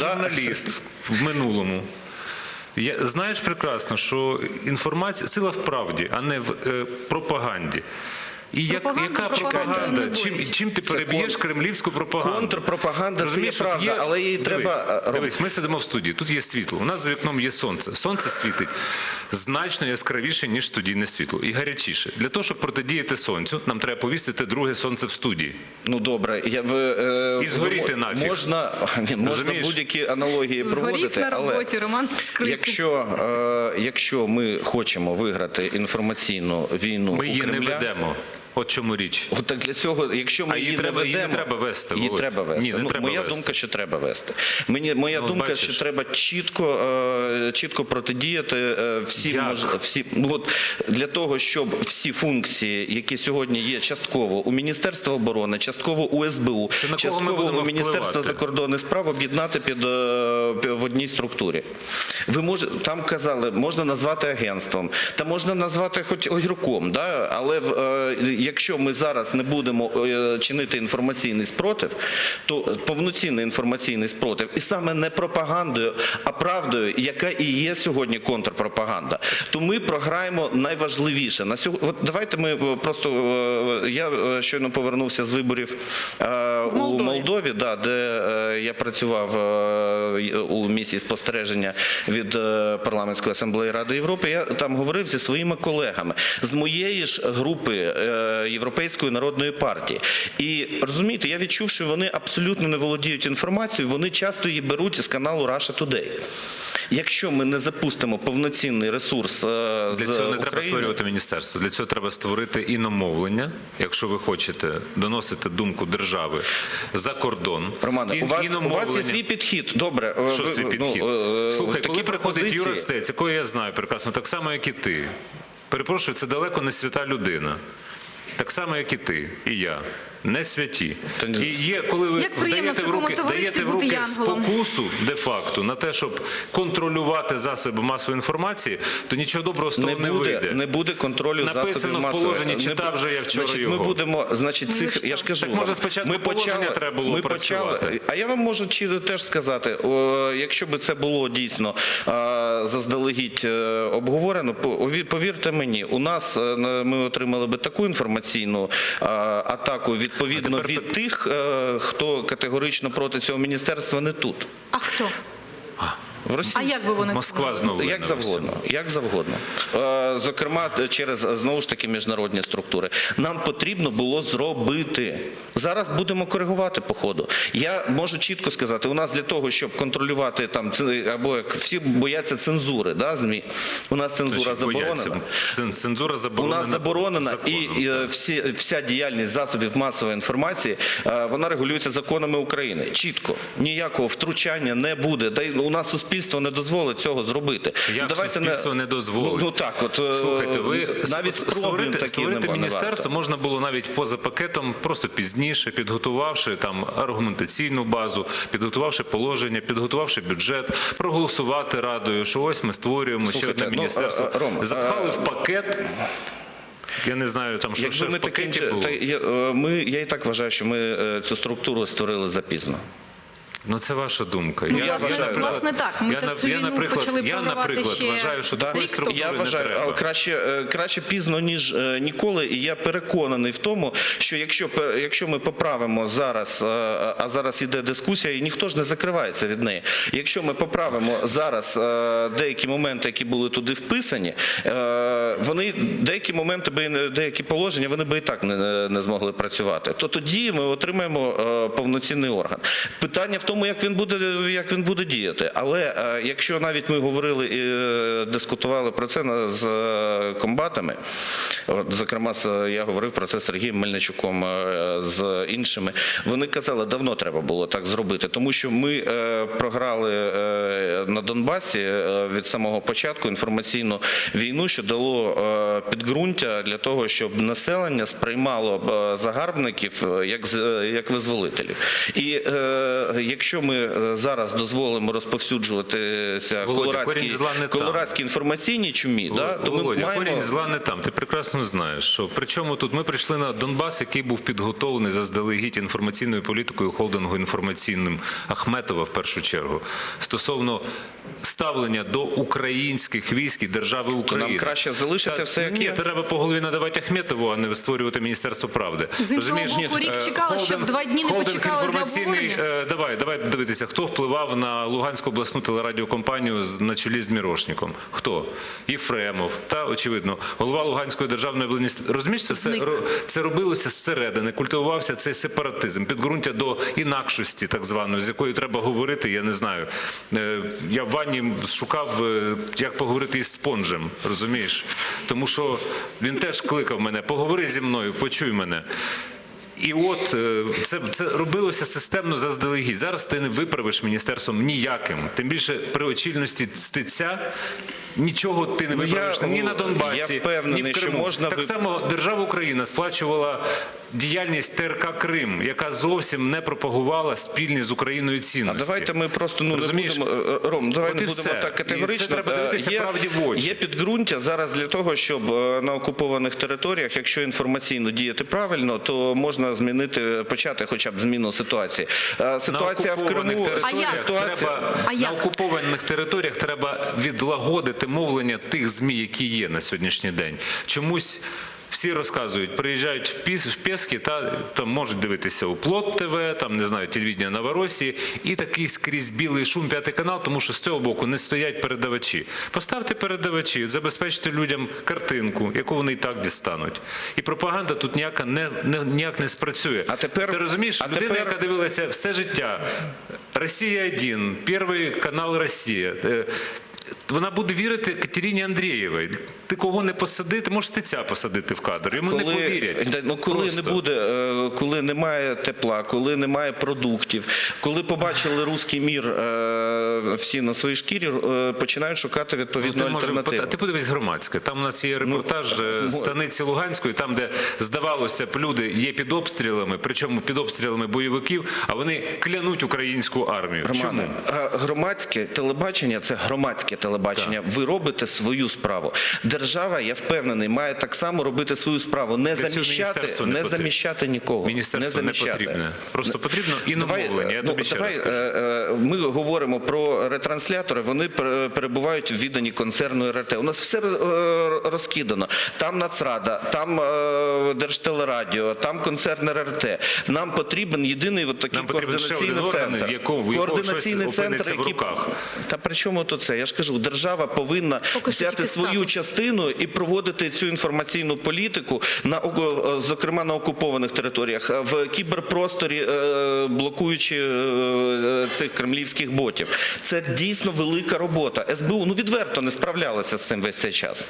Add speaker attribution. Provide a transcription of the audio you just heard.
Speaker 1: Журналіст в минулому. Я, знаєш прекрасно, що інформація сила в правді, а не в е, пропаганді. І як,
Speaker 2: Пропаганда
Speaker 1: яка пропаганда? Чим, чим ти переб'єш кремлівську пропаганду?
Speaker 3: Контрпропаганда це є правда, але її
Speaker 1: дивись,
Speaker 3: треба, е,
Speaker 1: Дивись, ми сидимо в студії, тут є світло. У нас за вікном є сонце. Сонце світить значно яскравіше, ніж студійне світло, і гарячіше. Для того, щоб протидіяти сонцю, нам треба повісити друге сонце в студії.
Speaker 3: Ну добре, я в е,
Speaker 1: І згоріти нафіг.
Speaker 3: Можна, ні, можна будь-які аналогії
Speaker 2: Згорів
Speaker 3: проводити,
Speaker 2: на
Speaker 3: але
Speaker 2: роботі, Роман Скрипник.
Speaker 3: якщо, е, якщо ми хочемо виграти інформаційну війну
Speaker 1: Ми
Speaker 3: у
Speaker 1: її не ведемо. От чому річ.
Speaker 3: От так для цього, якщо ми
Speaker 1: А її
Speaker 3: її,
Speaker 1: треба-
Speaker 3: не
Speaker 1: її не
Speaker 3: ведемо,
Speaker 1: треба вести,
Speaker 3: її
Speaker 1: Володь.
Speaker 3: треба вести.
Speaker 1: Ні, не
Speaker 3: ну,
Speaker 1: треба
Speaker 3: моя
Speaker 1: вести.
Speaker 3: думка, що треба вести. Мені моя
Speaker 1: Ну,
Speaker 3: думка,
Speaker 1: бачиш.
Speaker 3: що треба чітко, е, чітко протидіяти е, всім мож, всі ну, от для того, щоб всі функції, які сьогодні є частково у Міністерства оборони, частково у СБУ,
Speaker 1: Це
Speaker 3: частково у Міністерства
Speaker 1: впливати?
Speaker 3: закордонних справ об'єднати під е, в одній структурі. Ви може там казали, можна назвати агентством, та можна назвати хоч огірком, да? але в, е, якщо ми зараз не будемо е, чинити інформаційний спротив, то повноцінний інформаційний спротив, і саме не пропагандою, а правдою, яка і є сьогодні контрпропаганда, то ми програємо найважливіше. На сьогодні, от давайте ми е, просто е, я щойно повернувся з виборів у
Speaker 2: Молдові.
Speaker 3: Молдові, да, де я працював у місії спостереження від парламентської асамблеї Ради Європи. Я там говорив зі своїми колегами з моєї ж групи Європейської народної партії. І розумієте, я відчув, що вони абсолютно не володіють інформацією. Вони часто її беруть із каналу Russia Today. Якщо ми не запустимо повноцінний ресурс е,
Speaker 1: Для
Speaker 3: з
Speaker 1: цього не треба створювати міністерство. Для цього треба створити іномовлення, якщо ви хочете доносити думку держави за кордон.
Speaker 3: Романе,
Speaker 1: І-
Speaker 3: у вас, у вас є свій підхід. Добре, е,
Speaker 1: Що
Speaker 3: ви-
Speaker 1: свій
Speaker 3: ну,
Speaker 1: підхід?
Speaker 3: е,
Speaker 1: Слухай,
Speaker 3: такі
Speaker 1: коли приходить Юра якого я знаю прекрасно, так само, як і ти. Перепрошую, це далеко не свята людина. Так само, як і ти, і я. Не святі. І є, коли ви
Speaker 2: Як
Speaker 1: даєте
Speaker 2: в
Speaker 1: в руки, даєте в руки спокусу де-факто на те, щоб контролювати засоби масової інформації, то нічого доброго з того
Speaker 3: не
Speaker 1: не,
Speaker 3: буде,
Speaker 1: вийде.
Speaker 3: не буде контролю
Speaker 1: Написано
Speaker 3: засобів
Speaker 1: в
Speaker 3: масової.
Speaker 1: положенні,
Speaker 3: Не
Speaker 1: читав вже я вчора
Speaker 3: значить,
Speaker 1: його.
Speaker 3: Ми будемо, значить, цих, я ж кажу,
Speaker 1: Так, може, спочатку
Speaker 3: ми
Speaker 1: положення
Speaker 3: почали,
Speaker 1: треба було
Speaker 3: ми почали, а я вам можу чи теж сказати, о, якщо би це було дійсно а, заздалегідь е, обговорено, по- повірте мені, у нас е, на- ми отримали би таку інформаційну а, атаку відповідно
Speaker 1: тепер
Speaker 3: від тих, е, хто категорично проти цього міністерства не тут.
Speaker 2: А хто?
Speaker 3: В Росії.
Speaker 2: А як би вони
Speaker 1: Москва знову
Speaker 3: Як завгодно, як завгодно. Е, Зокрема, через знову ж таки міжнародні структури. Нам потрібно було зробити. Зараз будемо коригувати по ходу. Я можу чітко сказати, у нас для того, щоб контролювати там або як всі бояться цензури, да, змі. У нас цензура.
Speaker 1: Бояться.
Speaker 3: заборонена.
Speaker 1: Цен- Цензура
Speaker 3: У
Speaker 1: заборонена.
Speaker 3: нас заборонена і,
Speaker 1: законом.
Speaker 3: і е, всі, вся діяльність засобів масової інформації е, вона регулюється законами України. Чітко ніякого втручання не буде. Та й у нас суспільство не дозволить цього зробити.
Speaker 1: Як суспільство не дозволить?
Speaker 3: Ну, ну так, от е,
Speaker 1: Слухайте, ви
Speaker 3: навіть
Speaker 1: створити,
Speaker 3: такі
Speaker 1: створити
Speaker 3: не
Speaker 1: міністерство можна було навіть поза пакетом, просто пізніше, підготувавши там аргументаційну базу, підготувавши положення, підготувавши бюджет, проголосувати радою, що ось ми створюємо ще
Speaker 3: Слухайте,
Speaker 1: одне
Speaker 3: ну,
Speaker 1: міністерство.
Speaker 3: а, а, Ром,
Speaker 1: Запхали
Speaker 3: а-
Speaker 1: в пакет. Я не знаю, там що ще
Speaker 3: ми
Speaker 1: в пакеті було.
Speaker 3: та я, е, ми, я і так вважаю, що ми е, цю структуру створили запізно.
Speaker 1: Ну це ваша думка.
Speaker 2: Ну,
Speaker 1: я,
Speaker 2: власне,
Speaker 3: вважаю,
Speaker 2: власне, так. Ми
Speaker 1: я,
Speaker 2: цю
Speaker 1: я,
Speaker 2: війну
Speaker 1: наприклад,
Speaker 2: почали
Speaker 1: я, наприклад,
Speaker 2: ще
Speaker 1: вважаю, що такої структури
Speaker 3: Я
Speaker 1: не треба.
Speaker 3: але краще, е, краще пізно, ніж е, ніколи. І я переконаний в тому, що якщо, якщо ми поправимо зараз, е, а зараз іде дискусія, і ніхто ж не закривається від неї. Якщо ми поправимо зараз деякі моменти, які були туди вписані, вони деякі моменти, деякі положення, вони би і так не, не змогли працювати. То тоді ми отримаємо е, повноцінний орган. Питання в тому, як він буде, як він буде діяти. Але е, якщо навіть ми говорили і е, дискутували про це з комбатами, от, зокрема, я говорив про це з Сергієм Мельничуком, е, з іншими, вони казали, давно треба було так зробити, тому що ми е, програли е, на Донбасі від самого початку інформаційну війну, що дало підґрунтя для того, щоб населення сприймало загарбників як, як визволителів. І якщо ми зараз дозволимо розповсюджуватися
Speaker 1: Володя, не
Speaker 3: колорадській інформаційній чумі, да, то ми
Speaker 1: Володя,
Speaker 3: маємо
Speaker 1: корінь зла не там. Ти прекрасно прекрасно знаєш, що причому тут ми прийшли на Донбас, який був підготовлений заздалегідь інформаційною політикою холдингу інформаційним Ахметова в першу чергу стосовно ставлення до українських військ і держави України.
Speaker 3: Нам краще залишити
Speaker 1: Та-
Speaker 3: все, як
Speaker 1: ні,
Speaker 3: є.
Speaker 1: треба по голові надавати Ахметову, а не створювати Міністерство правди.
Speaker 2: З іншого
Speaker 1: Розумієш?
Speaker 2: боку, рік
Speaker 1: Е,
Speaker 2: чекали, щоб два дні не почекали для
Speaker 1: інформаційний,
Speaker 2: обговорення.
Speaker 1: Е, Давай, давай дивитися, хто впливав на Луганську обласну телерадіокомпанію з- на чолі з Мірошником. Хто? Єфремов, та очевидно, голова Луганської державної адміністрації. Розумієш, це,
Speaker 2: Зник.
Speaker 1: це робилося зсередини, культивувався цей сепаратизм, підґрунтя до інакшості, так званої, з якою треба говорити. Я не знаю. Е, Я в ванні шукав, е, як поговорити із спонжем, розумієш? Тому що він теж кликав мене, поговори зі мною, почуй мене. І от е, це, це робилося системно заздалегідь. Зараз ти не виправиш міністерством ніяким. Тим більше при очільності стеця нічого ти не
Speaker 3: Ну, я,
Speaker 1: ні на Донбасі,
Speaker 3: я впевнений,
Speaker 1: ні в
Speaker 3: що
Speaker 1: Криму.
Speaker 3: можна
Speaker 1: так
Speaker 3: ви-
Speaker 1: само держава Україна сплачувала діяльність ТРК Крим, яка зовсім не пропагувала спільні з Україною
Speaker 3: А давайте ми просто ну
Speaker 1: Розумієш?
Speaker 3: не будемо е, Ром, давай
Speaker 1: От
Speaker 3: не будемо
Speaker 1: все.
Speaker 3: так
Speaker 1: І
Speaker 3: категорично.
Speaker 1: це треба
Speaker 3: Е,
Speaker 1: дивитися правді в очі.
Speaker 3: Є підґрунтя зараз для того, щоб е, на окупованих територіях, якщо інформаційно діяти правильно, то можна змінити, почати хоча б зміну ситуації. Е, Ситуація в
Speaker 1: окупованих
Speaker 3: Криму,
Speaker 1: територіях
Speaker 3: ситуація.
Speaker 1: треба
Speaker 2: А
Speaker 1: на окупованих територіях треба відлагодити мовлення тих змі, які є на сьогоднішній день. Чомусь. Всі розказують, приїжджають в Пєски, та там можуть дивитися у Плот ТВ, там не знаю, телевідення Новоросії, і такий скрізь білий шум п'ятий канал, тому що з цього боку не стоять передавачі. Поставте передавачі, забезпечте людям картинку, яку вони і так дістануть. І пропаганда тут ніяка не, не ніяк не спрацює.
Speaker 3: А тепер-
Speaker 1: ти розумієш,
Speaker 3: а
Speaker 1: людина,
Speaker 3: тепер-
Speaker 1: яка дивилася все життя. Росія 1 перший канал Росія. Вона буде вірити Катерині Андрієвій. Ти кого не посади, ти можеш стеця посадити в кадр. Йому не повірять.
Speaker 3: Ну, коли
Speaker 1: Просто.
Speaker 3: не буде, е, коли немає тепла, коли немає продуктів, коли побачили руський мір е, всі на своїй шкірі, е, починають шукати
Speaker 1: Ну,
Speaker 3: відповідну
Speaker 1: може,
Speaker 3: альтернативу.
Speaker 1: а ти подивись громадське. Там у нас є репортаж е, з станиці Луганської, там, де здавалося б, люди є під обстрілами, причому під обстрілами бойовиків, а вони клянуть українську армію.
Speaker 3: Романе,
Speaker 1: Чому?
Speaker 3: громадське телебачення це громадське телебачення. Ви робите свою справу. Держава, я впевнений, має так само робити свою справу. Не
Speaker 1: Для
Speaker 3: заміщати,
Speaker 1: не
Speaker 3: не заміщати нікого.
Speaker 1: Міністерство не,
Speaker 3: заміщати.
Speaker 1: потрібне. Просто потрібно
Speaker 3: Давай,
Speaker 1: іномовлення. Я
Speaker 3: ну,
Speaker 1: тобі ще
Speaker 3: давай,
Speaker 1: раз скажу.
Speaker 3: е, е, Ми говоримо про ретранслятори. Вони перебувають в відданні концерну РТ. У нас все е, розкидано. Там Нацрада, там Держтелерадіо, там концерн РРТ. Нам потрібен єдиний от такий
Speaker 1: Нам
Speaker 3: координаційний
Speaker 1: один орган,
Speaker 3: центр.
Speaker 1: в якого
Speaker 3: координаційний центр,
Speaker 1: опиниться в
Speaker 3: який
Speaker 1: руках.
Speaker 3: та при чому то це? Я ж кажу, держава повинна
Speaker 2: Поки
Speaker 3: взяти свою частину і проводити цю інформаційну політику на оку- зокрема на окупованих територіях в кіберпросторі, е, блокуючи е, цих кремлівських ботів. Це дійсно велика робота. СБУ ну відверто не справлялася з цим весь цей час.